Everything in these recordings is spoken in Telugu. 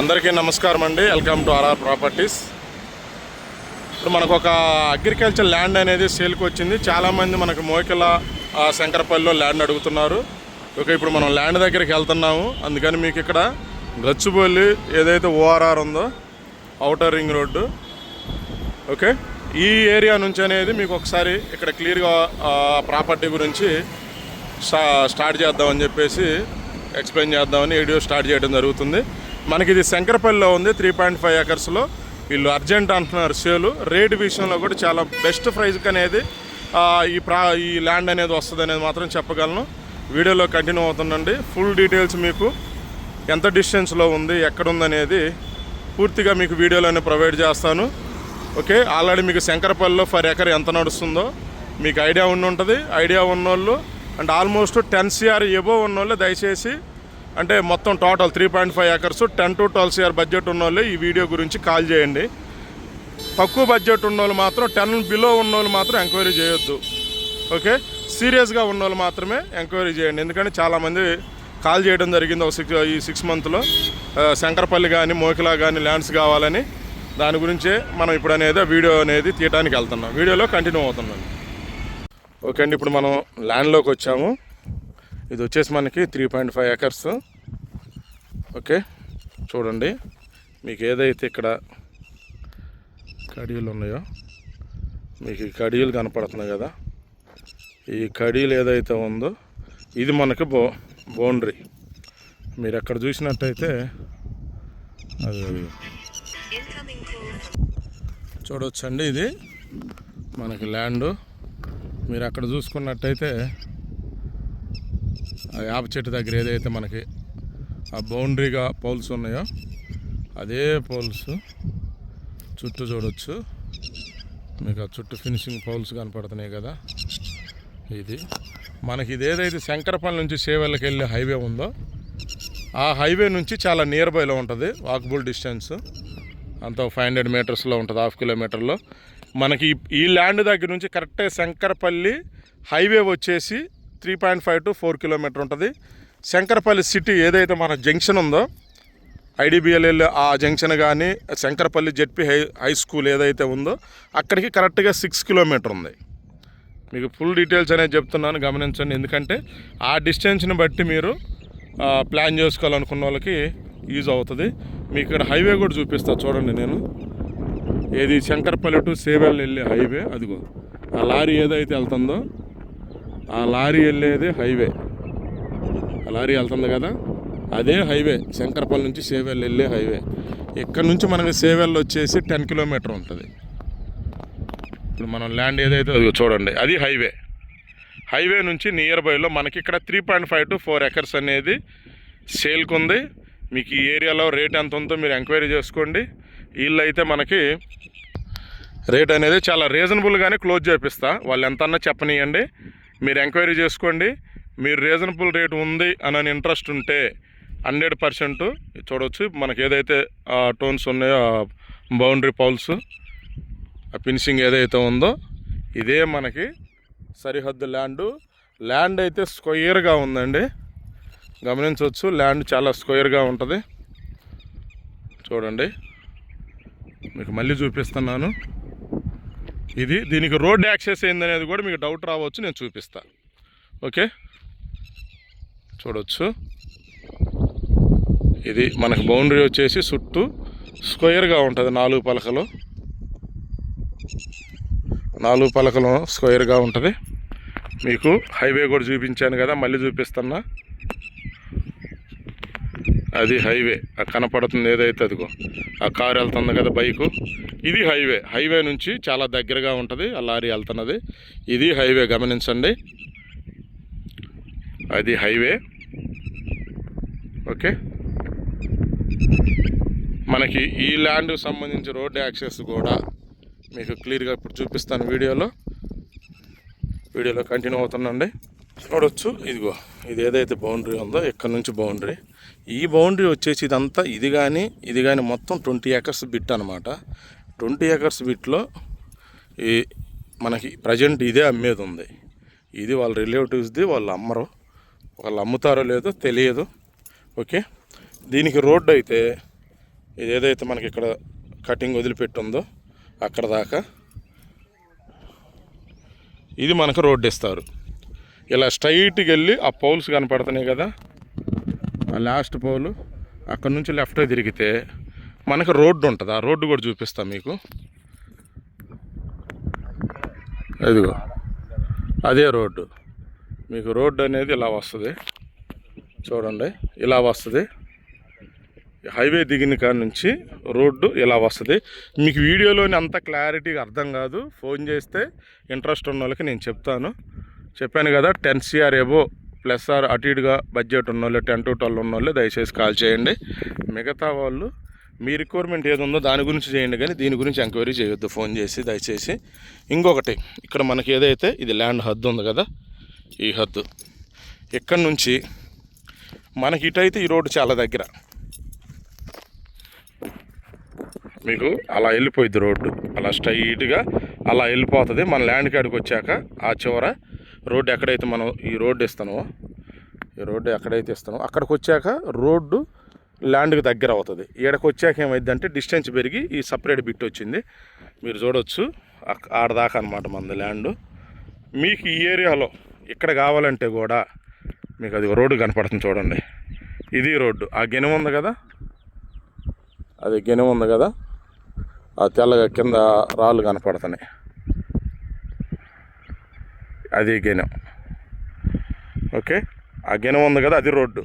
అందరికీ నమస్కారం అండి. Welcome to RR properties. ఇప్పుడు మనకు ఒక అగ్రికల్చర్ ల్యాండ్ అనేది సేల్కి వచ్చింది. చాలామంది మనకు మోకిల శంకరపల్లిలో ల్యాండ్ అడుగుతున్నారు. ఓకే ఇప్పుడు మనం ల్యాండ్ దగ్గరికి వెళ్తున్నాము. అందుకని మీకు ఇక్కడ గచ్చుబొల్లి ఏదైతే ఓఆర్ఆర్ ఉందో అవుటర్ రింగ్ రోడ్డు. ఓకే ఈ ఏరియా నుంచి అనేది మీకు ఒకసారి ఇక్కడ క్లియర్గా ప్రాపర్టీ గురించి స్టార్ట్ చేద్దామని చెప్పేసి ఎక్స్ప్లెయిన్ చేద్దామని వీడియో స్టార్ట్ చేయడం జరుగుతుంది. మనకి ఇది శంకరపల్లిలో ఉంది త్రీ పాయింట్ ఫైవ్ ఎకర్స్లో వీళ్ళు అర్జెంట్ అంటున్నారు సేలు. రేటు విషయంలో కూడా చాలా బెస్ట్ ప్రైజ్కి అనేది ఈ ప్రా ఈ ల్యాండ్ అనేది వస్తుంది అనేది మాత్రం చెప్పగలను. వీడియోలో కంటిన్యూ అవుతుందండి. ఫుల్ డీటెయిల్స్ మీకు ఎంత డిస్టెన్స్లో ఉంది ఎక్కడుందనేది పూర్తిగా మీకు వీడియోలోనే ప్రొవైడ్ చేస్తాను. ఓకే ఆల్రెడీ మీకు శంకరపల్లిలో ఫర్ ఎకర్ ఎంత నడుస్తుందో మీకు ఐడియా ఉండి ఉంటుంది ఐడియా ఉన్నోళ్ళు and almost ten CR above ఉన్నోళ్ళు దయచేసి అంటే మొత్తం total three point five acres ten to twelve CR budget ఉన్న ఈ వీడియో గురించి కాల్ చేయండి. తక్కువ బడ్జెట్ ఉన్న మాత్రం టెన్ బిలో ఉన్న మాత్రం ఎంక్వైరీ చేయొద్దు. ఓకే సీరియస్గా ఉన్న మాత్రమే ఎంక్వైరీ చేయండి. ఎందుకంటే చాలామంది కాల్ చేయడం జరిగింది ఒక సిక్స్ ఈ సిక్స్ మంత్లో శంకరపల్లి కానీ మోకిలా కానీ ల్యాండ్స్ కావాలని. దాని గురించే మనం ఇప్పుడు అనేది వీడియో అనేది తీయడానికి వెళ్తున్నాం. వీడియోలో కంటిన్యూ అవుతున్నాం. ఓకే అండి ఇప్పుడు మనం ల్యాండ్లోకి వచ్చాము. ఇది వచ్చేసి మనకి three point five acres okay చూడండి. మీకు ఏదైతే ఇక్కడ కడియలు ఉన్నాయో మీకు ఈ కడియలు కనపడుతున్నాయి కదా. ఈ కడీలు ఏదైతే ఉందో ఇది మనకి బౌ బౌండరీ. మీరు ఎక్కడ చూసినట్టయితే అది చూడవచ్చండి ఇది. మనకి ల్యాండ్. మీరు అక్కడ చూసుకున్నట్టయితే వేప చెట్టు దగ్గర ఏదైతే మనకి ఆ బౌండరీగా పోల్స్ ఉన్నాయో అదే పోల్స్ చుట్టూ చూడొచ్చు. మీకు ఆ చుట్టూ ఫినిషింగ్ పౌల్స్ కనపడుతున్నాయి కదా. ఇది మనకి ఇదేదైతే శంకరపల్లి నుంచి సేవల్కి వెళ్ళే హైవే ఉందో ఆ హైవే నుంచి చాలా నియర్ బైలో ఉంటుంది వాకబుల్ డిస్టెన్స్ అంత ఫైవ్ హండ్రెడ్ మీటర్స్లో ఉంటుంది హాఫ్ కిలోమీటర్లో మనకి ఈ- ల్యాండ్ దగ్గర నుంచి కరెక్టే శంకరపల్లి హైవే వచ్చేసి three point five to four kilometer ఉంటుంది. శంకరపల్లి సిటీ ఏదైతే మన జంక్షన్ ఉందో ఐడిబిఎల్ఎల్ ఆ జంక్షన్ కానీ Shankarpally ZP high high school ఏదైతే ఉందో అక్కడికి కరెక్ట్గా సిక్స్ కిలోమీటర్ ఉంది. మీకు ఫుల్ డీటెయిల్స్ అనేది చెప్తున్నాను గమనించండి. ఎందుకంటే ఆ డిస్టెన్స్ని బట్టి మీరు ప్లాన్ చేసుకోవాలనుకున్న వాళ్ళకి యూజ్ అవుతుంది. మీకు ఇక్కడ హైవే కూడా చూపిస్తా చూడండి నేను. ఏది శంకరపల్లి టు సేవల్ వెళ్ళే హైవే అదిగో. ఆ లారీ ఏదైతే వెళ్తుందో ఆ లారీ వెళ్ళేది హైవే. ఆ లారీ వెళ్తుంది కదా? అదే హైవే. శంకరపల్లి నుంచి సేవెల్ వెళ్ళే హైవే. ఇక్కడ నుంచి మనకి సేవెల్ వచ్చేసి టెన్ కిలోమీటర్ ఉంటుంది. ఇప్పుడు మనం ల్యాండ్ ఏదైతే అది చూడండి అది హైవే. హైవే నుంచి నియర్ బైలో మనకి ఇక్కడ three point five to four acres అనేది సేల్కి ఉంది. మీకు ఈ ఏరియాలో రేట్ ఎంత ఉందో మీరు ఎంక్వైరీ చేసుకోండి. వీళ్ళు అయితే మనకి రేట్ అనేది చాలా రీజనబుల్గానే క్లోజ్ చేపిస్తా. వాళ్ళు ఎంత అన్నా చెప్పనీయండి. మీరు ఎంక్వైరీ చేసుకోండి. మీరు రీజనబుల్ రేట్ ఉంది అని ఇంట్రెస్ట్ ఉంటే హండ్రెడ్ పర్సెంట్ చూడవచ్చు మనకి ఏదైతే టోన్స్ ఉన్నాయో బౌండరీ పౌల్స్ ఆ ఫినిషింగ్ ఏదైతే ఉందో ఇదే మనకి సరిహద్దు ల్యాండ్. ల్యాండ్ అయితే స్క్వయర్గా ఉందండి. గమనించవచ్చు ల్యాండ్ చాలా స్క్వయర్గా ఉంటుంది. చూడండి. మీకు మళ్ళీ చూపిస్తున్నాను. ఇది దీనికి రోడ్ యాక్సెస్ ఏందనేది కూడా మీకు డౌట్ రావచ్చు నేను చూపిస్తా. ఓకే? చూడవచ్చు ఇది మనకు బౌండరీ వచ్చేసి చుట్టూ స్క్వేర్గా ఉంటుంది నాలుగు పలకలు. నాలుగు పలకలు స్క్వేర్గా ఉంటుంది. మీకు హైవే కూడా చూపించాను కదా మళ్ళీ చూపిస్తున్నా. అది హైవే. కనపడుతుంది ఏదైతే అదిగో. ఆ కారు వెళ్తుంది కదా బైకు. ఇది హైవే. హైవే నుంచి చాలా దగ్గరగా ఉంటుంది. ఆ లారీ వెళ్తున్నది. ఇది హైవే. గమనించండి. అది హైవే. ఓకే. మనకి ఈ ల్యాండ్కి సంబంధించి రోడ్ యాక్సెస్ కూడా మీకు క్లియర్గా ఇప్పుడు చూపిస్తాను వీడియోలో. వీడియోలో కంటిన్యూ అవుతుందండి చూడొచ్చు. ఇదిగో. ఇది ఏదైతే బౌండరీ ఉందో ఇక్కడ నుంచి బౌండరీ. ఈ బౌండరీ వచ్చేసి ఇదంతా ఇది కానీ ఇది కానీ మొత్తం ట్వంటీ ఏకర్స్ బిట్ అనమాట ట్వంటీ ఏకర్స్ బిట్లో ఈ మనకి ప్రజెంట్ ఇదే అమ్మేది ఉంది ఇది వాళ్ళ రిలేటివ్స్ది వాళ్ళు అమ్మరు. వాళ్ళు అమ్ముతారో లేదో తెలియదు. ఓకే? దీనికి రోడ్డు అయితే ఇది ఏదైతే మనకి ఇక్కడ కటింగ్ వదిలిపెట్టుందో అక్కడ దాకా ఇది మనకు రోడ్డు ఇస్తారు. ఇలా స్ట్రైట్కి వెళ్ళి ఆ పౌల్స్ కనపడుతున్నాయి కదా? లాస్ట్ పోలు అక్కడ నుంచి లెఫ్ట్ తిరిగితే మనకు రోడ్డు ఉంటుంది. ఆ రోడ్డు కూడా చూపిస్తాం మీకు. అదిగో అదే రోడ్డు. మీకు రోడ్డు అనేది ఇలా వస్తుంది. చూడండి ఇలా వస్తుంది. హైవే దిగిన కాడ నుంచి రోడ్డు ఇలా వస్తుంది. మీకు వీడియోలోని అంత క్లారిటీగా అర్థం కాదు. ఫోన్ చేస్తే ఇంట్రెస్ట్ ఉన్న వాళ్ళకి నేను చెప్తాను. చెప్పాను కదా ten CR above plus or అటు ఇటుగా బడ్జెట్ ఉన్న వాళ్ళు టెన్ టు ట్వెల్వ్ ఉన్న వాళ్ళు దయచేసి కాల్ చేయండి. మిగతా వాళ్ళు మీ రిక్వైర్మెంట్ ఏది ఉందో దాని గురించి చేయండి కానీ దీని గురించి ఎంక్వైరీ చేయొద్దు. ఫోన్ చేసి దయచేసి. ఇంకొకటి ఇక్కడ మనకి ఏదైతే ఇది ల్యాండ్ హద్దు ఉంది కదా ఈ హద్దు. ఇక్కడ నుంచి మనకి ఇటైతే ఈ రోడ్డు చాలా దగ్గర. మీకు అలా వెళ్ళిపోయింది రోడ్డు. అలా స్ట్రైట్గా అలా వెళ్ళిపోతుంది. మన ల్యాండ్ కాడికి వచ్చాక ఆ చివర రోడ్డు ఎక్కడైతే మనం ఈ రోడ్డు ఇస్తామో ఈ రోడ్డు ఎక్కడైతే ఇస్తామో అక్కడికి వచ్చాక రోడ్డు ల్యాండ్కి దగ్గర అవుతుంది. ఇక్కడికి వచ్చాక ఏమైంది అంటే డిస్టెన్స్ పెరిగి ఈ సపరేట్ బిట్ వచ్చింది. మీరు చూడవచ్చు ఆడదాకా అనమాట మనది ల్యాండ్. మీకు ఈ ఏరియాలో ఇక్కడ కావాలంటే కూడా మీకు అది రోడ్డు కనపడుతుంది చూడండి. ఇది రోడ్డు. ఆ గెనం ఉంది కదా? అది గెనం ఉంది కదా? ఆ తెల్లగా కింద రాళ్ళు కనపడుతున్నాయి. అది గెనం. ఓకే? ఆ గెనం ఉంది కదా అది రోడ్డు.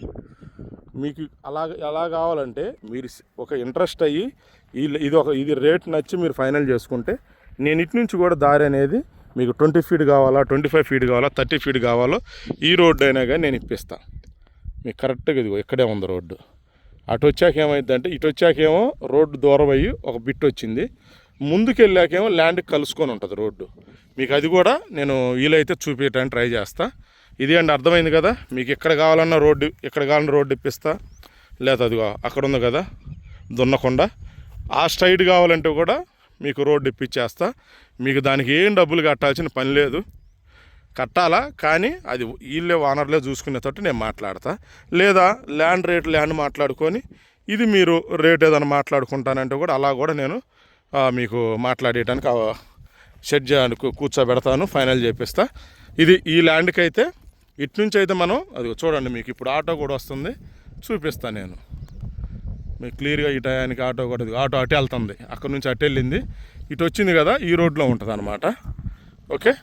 మీకు అలా ఎలా కావాలంటే మీరు ఒక ఇంట్రెస్ట్ అయ్యి ఇది ఒక ఇది రేట్ నచ్చి మీరు ఫైనల్ చేసుకుంటే నేను ఇటు నుంచి కూడా దారి అనేది మీకు ట్వంటీ ఫీట్ కావాలా ట్వంటీ ఫైవ్ ఫీట్ కావాలా థర్టీ ఫీట్ కావాలో ఈ రోడ్డు అయినా కానీ నేను ఇప్పిస్తాను మీకు కరెక్ట్గా ఇదిగో ఇక్కడే ఉంది రోడ్డు. అటు వచ్చాక ఏమైందంటే ఇటు వచ్చాకేమో రోడ్డు దూరం అయ్యి ఒక బిట్ వచ్చింది. ముందుకెళ్ళాకేమో ల్యాండ్ కలుసుకొని ఉంటుంది రోడ్డు. మీకు అది కూడా నేను వీలైతే చూపించడానికి ట్రై చేస్తా. ఇది అండి అర్థమైంది కదా? మీకు ఎక్కడ కావాలన్నా రోడ్డు ఎక్కడ కావాలన్నా రోడ్డు ఇప్పిస్తా. లేదా అదిగో అక్కడ ఉంది కదా? దున్నకుండా. ఆ స్ట్రైట్ కావాలంటే కూడా మీకు రోడ్డు ఇప్పించేస్తా మీకు దానికి ఏం డబ్బులు కట్టాల్సిన పని లేదు. కట్టాలా? కానీ అది వీళ్ళే ఓనర్లే చూసుకునేటట్టు నేను మాట్లాడతా. లేదా ల్యాండ్ రేట్ ల్యాండ్ మాట్లాడుకొని ఇది మీరు రేట్ ఏదైనా మాట్లాడుకుంటానంటే కూడా అలా కూడా నేను మీకు మాట్లాడేయడానికి షెడ్ చేయడానికి కూర్చోబెడతాను ఫైనల్ చేపిస్తా. ఇది ఈ ల్యాండ్కి అయితే ఇటు నుంచి అయితే మనం అది చూడండి మీకు ఇప్పుడు ఆటో కూడా వస్తుంది. చూపిస్తాను నేను. మీకు క్లియర్గా ఈ టయానికి ఆటో కూడా ఆటో అటు వెళ్తుంది. అక్కడ నుంచి అటు వెళ్ళింది. ఇటు వచ్చింది కదా ఈ రోడ్లో ఉంటుంది అనమాట ఓకే?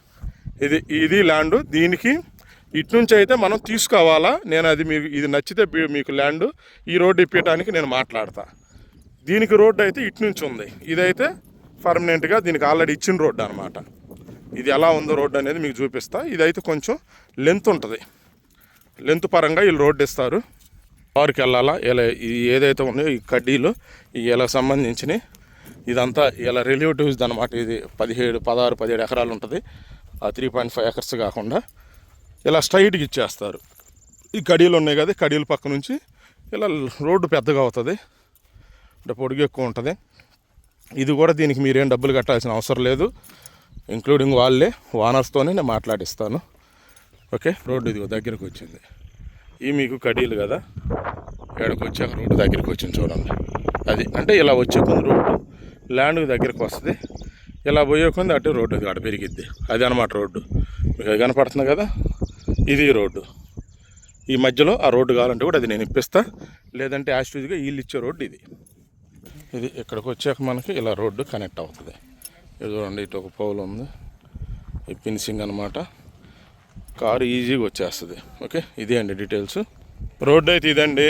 ఇది ఇది ల్యాండ్. దీనికి ఇటు నుంచి అయితే మనం తీసుకోవాలా? నేను అది మీకు ఇది నచ్చితే మీకు ల్యాండ్ ఈ రోడ్డు ఇప్పించడానికి నేను మాట్లాడతాను దీనికి రోడ్డు అయితే ఇటు నుంచి ఉంది. ఇదైతే పర్మనెంట్గా దీనికి ఆల్రెడీ ఇచ్చిన రోడ్డు అనమాట ఇది ఎలా ఉందో రోడ్డు అనేది మీకు చూపిస్తా. ఇదైతే కొంచెం లెంత్ ఉంటుంది. లెంత్ పరంగా వీళ్ళు రోడ్డు ఇస్తారు. వారికి వెళ్ళాలా? ఇలా ఏదైతే ఉన్నాయో ఈ కడ్డీలు ఇలా సంబంధించినవి ఇదంతా ఇలా రిలేటివ్స్ అనమాట ఇది పదిహేడు పదహారు పదిహేడు ఎకరాలు ఉంటుంది. ఆ త్రీ పాయింట్ ఫైవ్ ఎకర్స్ కాకుండా ఇలా స్ట్రైట్గా ఇచ్చేస్తారు. ఈ కడీలు ఉన్నాయి కదా కడీల పక్క నుంచి ఇలా రోడ్డు పెద్దగా అవుతుంది. అంటే పొడుగు ఎక్కువ ఉంటుంది. ఇది కూడా దీనికి మీరేం డబ్బులు కట్టాల్సిన అవసరం లేదు. ఇంక్లూడింగ్ వాళ్ళే ఓనర్స్తోనే నేను మాట్లాడిస్తాను. ఓకే రోడ్డు ఇదిగో దగ్గరకు వచ్చింది. ఈ మీకు కడీలు కదా? ఇక్కడికి వచ్చాక రోడ్డు దగ్గరికి వచ్చింది చూడండి. అది అంటే ఇలా వచ్చే కొంది రోడ్డు ల్యాండ్ దగ్గరికి వస్తుంది. ఇలా పోయే కొంది అటు రోడ్డు అది అక్కడ పెరిగిద్ది. అది అనమాట రోడ్డు మీకు అది కనపడుతుంది కదా? ఇది రోడ్డు ఈ మధ్యలో ఆ రోడ్డు కావాలంటే కూడా అది నేను ఇప్పిస్తా. లేదంటే యాస్టూజ్గా వీళ్ళు ఇచ్చే రోడ్డు ఇది. ఇది ఇక్కడికి వచ్చాక మనకి ఇలా రోడ్డు కనెక్ట్ అవుతుంది. ఇది చూడండి ఇటు ఒక పౌల్ ఉంది. ఈ ఫినిషింగ్ అనమాట కారు ఈజీగా వచ్చేస్తుంది. ఓకే ఇదే అండి డీటెయిల్స్. రోడ్డు అయితే ఇదండి.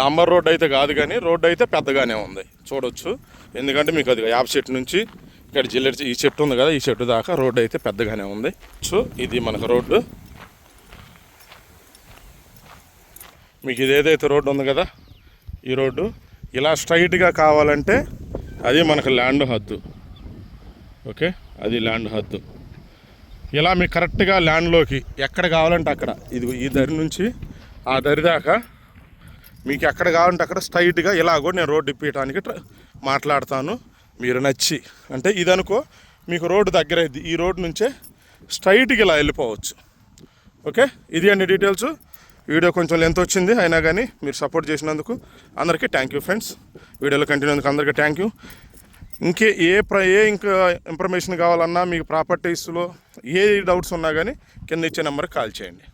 దాంబర్ రోడ్డు అయితే కాదు కానీ రోడ్డు అయితే పెద్దగానే ఉంది. చూడొచ్చు. ఎందుకంటే మీకు అది యాప్ చెట్టు నుంచి ఇక్కడ జిల్లెట్ ఈ చెట్టు ఉంది కదా ఈ చెట్టు దాకా రోడ్డు అయితే పెద్దగానే ఉంది. సో ఇది మనకు రోడ్డు. మీకు ఇది ఏదైతే రోడ్డు ఉంది కదా ఈ రోడ్డు ఇలా స్ట్రైట్గా కావాలంటే అది మనకు ల్యాండ్ హద్దు. ఓకే అది ల్యాండ్ హద్దు. ఇలా మీకు కరెక్ట్గా ల్యాండ్లోకి ఎక్కడ కావాలంటే అక్కడ. ఇది ఈ దరి నుంచి ఆ దరి దాకా మీకు ఎక్కడ కావాలంటే అక్కడ స్ట్రైట్గా ఇలా కూడా నేను రోడ్డు ఇప్పించడానికి ట్ర- మాట్లాడతాను. మీరు నచ్చి. అంటే ఇదనుకో మీకు రోడ్డు దగ్గర ఈ రోడ్డు నుంచే స్ట్రైట్గా ఇలా వెళ్ళిపోవచ్చు. ఓకే ఇది అండి డీటెయిల్స్ వీడియో కొంచెం లెంత్ వచ్చింది అయినా కానీ మీరు సపోర్ట్ చేసినందుకు అందరికీ థ్యాంక్ యూ ఫ్రెండ్స్ వీడియోలో కంటిన్యూ అందుకు అందరికీ థ్యాంక్ యూ ఇంకే ఏ ప్ర ఏ ఇంకా ఇన్ఫర్మేషన్ కావాలన్నా మీకు ప్రాపర్టీస్లో ఏ డౌట్స్ ఉన్నా కానీ కింద ఇచ్చే నెంబర్కి కాల్ చేయండి.